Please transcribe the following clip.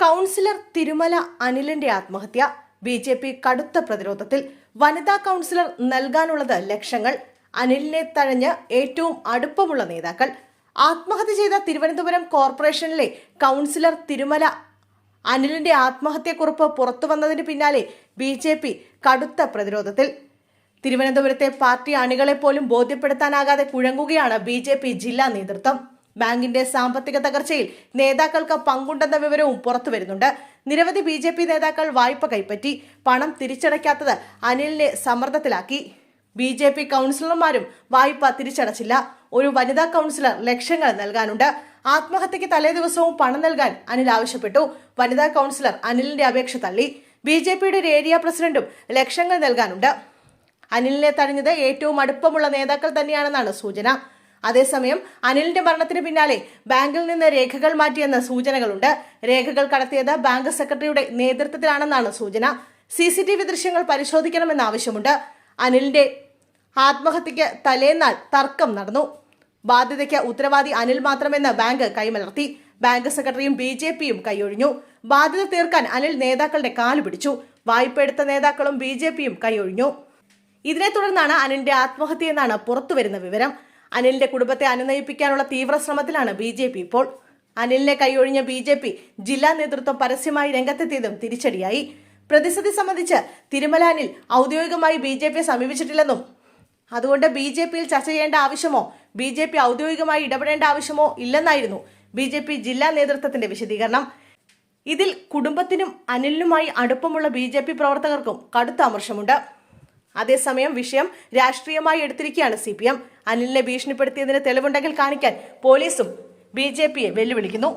Councillor Thirumala അനിലിന്റെ ആത്മഹത്യ. B J P കടുത്ത പ്രതിരോധത്തിൽ വനിതാ കൗൺസിലർ നൽകാനുള്ളത് ലക്ഷങ്ങൾ. അനിലിനെ തഴഞ്ഞ് ഏറ്റവും അടുപ്പമുള്ള നേതാക്കൾ. ആത്മഹത്യ ചെയ്ത തിരുവനന്തപുരം കോർപ്പറേഷനിലെ കൗൺസിലർ തിരുമല അനിലിന്റെ ആത്മഹത്യക്കുറിപ്പ് പുറത്തു വന്നതിന് പിന്നാലെ ബി ജെ പി കടുത്ത പ്രതിരോധത്തിൽ. തിരുവനന്തപുരത്തെ പാർട്ടി അണികളെ പോലും ബോധ്യപ്പെടുത്താനാകാതെ കുഴങ്ങുകയാണ് ബി ജെ പി ജില്ലാ നേതൃത്വം. ബാങ്കിന്റെ സാമ്പത്തിക തകർച്ചയിൽ നേതാക്കൾക്ക് പങ്കുണ്ടെന്ന വിവരവും പുറത്തു വരുന്നുണ്ട്. നിരവധി ബി നേതാക്കൾ വായ്പ കൈപ്പറ്റി പണം തിരിച്ചടയ്ക്കാത്തത് അനിലിനെ സമ്മർദ്ദത്തിലാക്കി. ബി ജെ പി കൗൺസിലർമാരും വായ്പ തിരിച്ചടച്ചില്ല. ഒരു വനിതാ കൗൺസിലർ ലക്ഷങ്ങൾ നൽകാനുണ്ട്. ആത്മഹത്യക്ക് തലേദിവസവും പണം നൽകാൻ അനിൽ ആവശ്യപ്പെട്ടു. വനിതാ കൗൺസിലർ അനിലിന്റെ അപേക്ഷ തള്ളി. ബി ജെ പിയുടെ ഒരു ഏരിയ പ്രസിഡന്റും ലക്ഷങ്ങൾ നൽകാനുണ്ട്. അനിലിനെ തടഞ്ഞത് ഏറ്റവും അടുപ്പമുള്ള നേതാക്കൾ തന്നെയാണെന്നാണ് സൂചന. അതേസമയം അനിലിന്റെ മരണത്തിന് പിന്നാലെ ബാങ്കിൽ നിന്ന് രേഖകൾ മാറ്റിയെന്ന സൂചനകളുണ്ട്. രേഖകൾ കടത്തിയത് ബാങ്ക് സെക്രട്ടറിയുടെ നേതൃത്വത്തിലാണെന്നാണ് സൂചന. സി സി ടി വി ദൃശ്യങ്ങൾ പരിശോധിക്കണമെന്ന ആവശ്യമുണ്ട്. അനിലിന്റെ ആത്മഹത്യക്ക് തലേന്നാൾ തർക്കം നടന്നു. ബാധ്യതയ്ക്ക് ഉത്തരവാദി അനിൽ മാത്രമെന്ന് ബാങ്ക് കൈമലർത്തി. ബാങ്ക് സെക്രട്ടറിയും ബി ജെ പിയും കൈയൊഴിഞ്ഞു. ബാധ്യത തീർക്കാൻ അനിൽ നേതാക്കളുടെ കാൽ പിടിച്ചു. വായ്പ എടുത്ത നേതാക്കളും ബി ജെ പിയും കൈയൊഴിഞ്ഞു. ഇതിനെ തുടർന്നാണ് അനിലിന്റെ ആത്മഹത്യ എന്നാണ് പുറത്തുവരുന്ന വിവരം. അനിലിന്റെ കുടുംബത്തെ അനുനയിപ്പിക്കാനുള്ള തീവ്ര ശ്രമത്തിലാണ് ബി ജെ പി. ഇപ്പോൾ അനിലിനെ കൈയൊഴിഞ്ഞ ബി ജെ പി ജില്ലാ നേതൃത്വം പരസ്യമായി രംഗത്തെത്തിയതും തിരിച്ചടിയായി. പ്രതിസന്ധി സംബന്ധിച്ച് തിരുമല അനിൽ ഔദ്യോഗികമായി ബി ജെ പിയെ സമീപിച്ചിട്ടില്ലെന്നും അതുകൊണ്ട് ബി ജെ പിയിൽ ചർച്ച ചെയ്യേണ്ട ആവശ്യമോ ബി ജെ പി ഔദ്യോഗികമായി ഇടപെടേണ്ട ആവശ്യമോ ഇല്ലെന്നായിരുന്നു ബി ജെ പി ജില്ലാ നേതൃത്വത്തിന്റെ വിശദീകരണം. ഇതിൽ കുടുംബത്തിനും അനിലിനുമായി അടുപ്പമുള്ള ബി ജെ പി പ്രവർത്തകർക്കും കടുത്ത അമർഷമുണ്ട്. അതേസമയം വിഷയം രാഷ്ട്രീയമായി എടുത്തിരിക്കുകയാണ് സി പി എം അനിലിനെ ഭീഷണിപ്പെടുത്തിയതിന് തെളിവുണ്ടെങ്കിൽ കാണിക്കാൻ പോലീസും ബി ജെ പിയെ വെല്ലുവിളിക്കുന്നു.